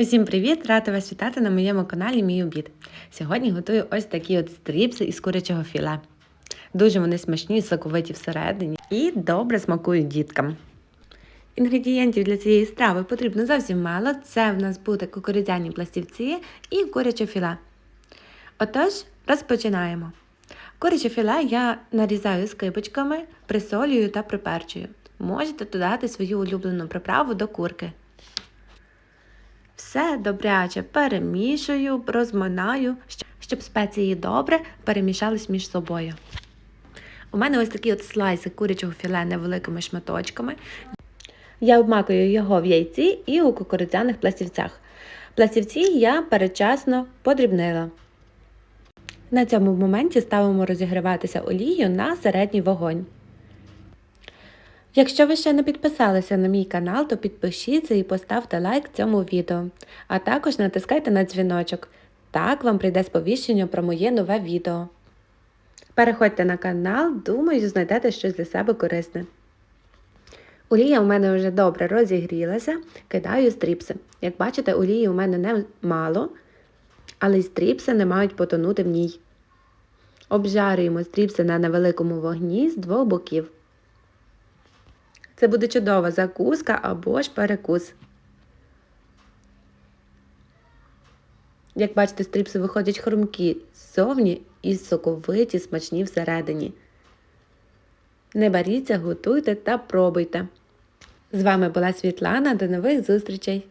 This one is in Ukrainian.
Усім привіт! Рада вас вітати на моєму каналі Мій обід. Сьогодні готую ось такі от стріпси із курячого філе. Дуже вони смачні, соковиті всередині і добре смакують діткам. Інгредієнтів для цієї страви потрібно зовсім мало. Це в нас буде кукурудзяні пластівці і куряче філе. Отож, розпочинаємо. Куряче філе я нарізаю скибочками, присолюю та приперчую. Можете додати свою улюблену приправу до курки. Все добряче перемішую, розминаю, щоб спеції добре перемішались між собою. У мене ось такі от слайси курячого філе невеликими шматочками. Я обмакую його в яйці і у кукурудзяних пластівцях. Пластівці я передчасно подрібнила. На цьому моменті ставимо розігріватися олію на середній вогонь. Якщо ви ще не підписалися на мій канал, то підпишіться і поставте лайк цьому відео, а також натискайте на дзвіночок. Так вам прийде сповіщення про моє нове відео. Переходьте на канал, думаю, знайдете щось для себе корисне. Олія у мене вже добре розігрілася, кидаю стріпси. Як бачите, олії у мене не мало, але й стріпси не мають потонути в ній. Обжарюємо стріпси на невеликому вогні з двох боків. Це буде чудова закуска або ж перекус. Як бачите, стріпси виходять хрумкі ззовні і соковиті, смачні всередині. Не баріться, готуйте та пробуйте. З вами була Світлана. До нових зустрічей!